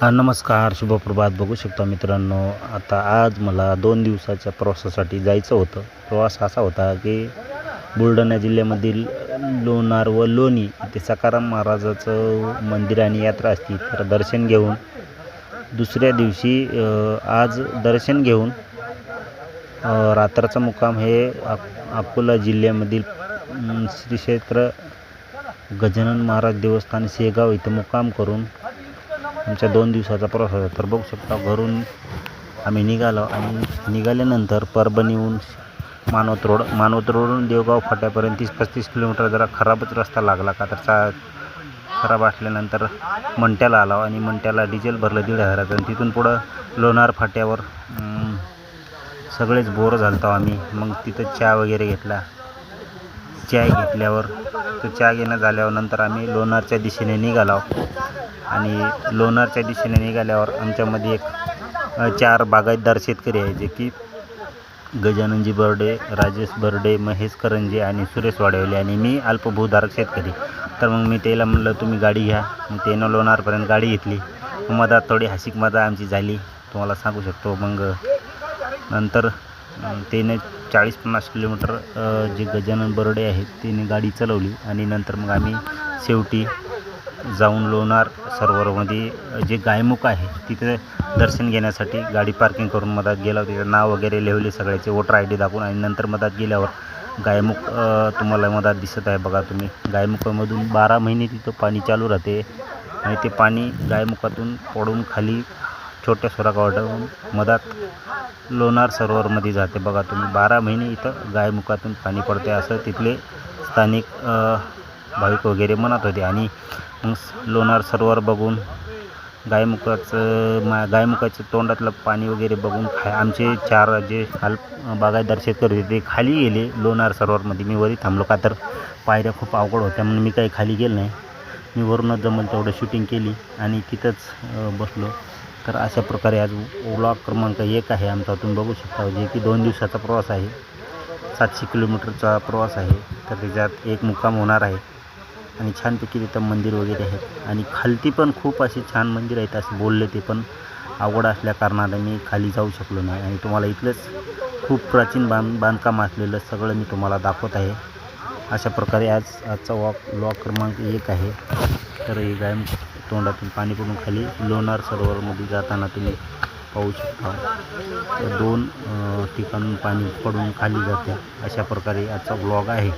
हा, नमस्कार शुभप्रभात. बघू शकता मित्रांनो आता आज मला दोन दिवसाच्या प्रवासासाठी जायचं होतं. प्रवास असा होता की बुलढाणा जिल्ह्यामधील लोणार व लोणी इथे सकाराम महाराजाचं मंदिर आणि यात्रा असते. तर दर्शन घेऊन दुसऱ्या दिवशी आज दर्शन घेऊन रात्रीचा रात्राचा मुक्काम हे अकोला जिल्ह्यामधील श्रीक्षेत्र श्री क्षेत्र गजानन महाराज देवस्थान शेगाव इथं मुक्काम करून आमच्या दोन दिवसाचा प्रवास होता. तर बघू शकता घरून आम्ही निघालो आणि निघाल्यानंतर परभणीहून मानवत रोड मानवत रोडून देवगाव फाट्यापर्यंत तीस पस्तीस किलोमीटर जरा खराबच रस्ता लागला का तर चा खराब असल्यानंतर मंट्याला आलो आणि मंट्याला डिझेल भरलं दीड हजाराचं आणि तिथून पुढं लोणार फाट्यावर सगळेच बोर झालतो आम्ही. मग तिथं चहा वगैरे घेतला. चाय घेतल्यावर तो चहा घेणं झाल्यावर नंतर आम्ही लोणारच्या दिशेने निघालो. आणि लोणारच्या दिशेने निघाल्यावर आमच्यामध्ये एक चार बागायतदार शेतकरी आहे जे की गजाननजी बर्डे राजेश बर्डे महेश करंजे आणि सुरेश वाडवले आणि मी अल्पभूधारक शेतकरी. तर मग मी त्याला म्हणलं तुम्ही गाडी घ्या. मग त्यानं लोणारपर्यंत गाडी घेतली. मधात थोडी हसिक मजा आमची झाली. तुम्हाला सांगू शकतो. मग नंतर त्याने चाळीस पन्नास किलोमीटर जे गजानन बर्डे आहेत त्याने गाडी चालवली आणि नंतर मग आम्ही शेवटी जाऊन लोणार सरोवरमध्ये. जे गायमुख आहे तिथे दर्शन घेण्यासाठी गाडी पार्किंग करून मधात गेला तिथं नाव वगैरे लिहिले सगळ्याचे वोटर आय डी दाखवून आणि नंतर मधात गेल्यावर गायमुख तुम्हाला मधात दिसत आहे बघा तुम्ही. गायमुखामधून बारा महिने तिथं पाणी चालू राहते आणि ते पाणी गायमुखातून पडून खाली छोट्या स्वराकावाटून मधात लोणार सरोवरमध्ये जाते. बघा तुम्ही बारा महिने इथं गायमुखातून पाणी पडते असं तिथले स्थानिक भाविक वगैरे म्हणत होते. आणि मग स- लोणार सरोवर बघून गायमुखाचं मा गायमुखाचं तोंडातलं पाणी वगैरे बघून खा आमचे चार जे हाल बागायतदार शेतकरी होते ते खाली गेले लोणार सरोवरमध्ये. मी वरी थांबलो का तर पायऱ्या खूप अवघड होत्या म्हणून मी काही खाली गेलो नाही. मी वरूनच जमल तेवढं शूटिंग केली आणि तिथंच बसलो. तर अशा प्रकारे आज ओला क्रमांक एक आहे आमचा. तुम्ही बघू शकता जे की दोन दिवसाचा प्रवास आहे. सातशे किलोमीटरचा प्रवास आहे. तर त्याच्यात एक मुक्काम होणार आहे. आणि छानपैकी तिथं मंदिर वगैरे आहेत. आणि खालती पण खूप असे छान मंदिर आहेत असे बोलले ते पण अवघड असल्या कारणाने मी खाली जाऊ शकलो नाही. आणि तुम्हाला इथलंच खूप प्राचीन बांध बांधकाम असलेलं सगळं मी तुम्हाला दाखवत आहे. अशा प्रकारे आज आजचा वॉक लॉक क्रमांक एक आहे. तर हे गायम तोंडातून पाणी पडून खाली लोणार सरोवरमध्ये जाताना तुम्ही पाहू शकता. दोन ठिकाणून पाणी पडून खाली जाते. अशा प्रकारे आजचा ब्लॉग आहे.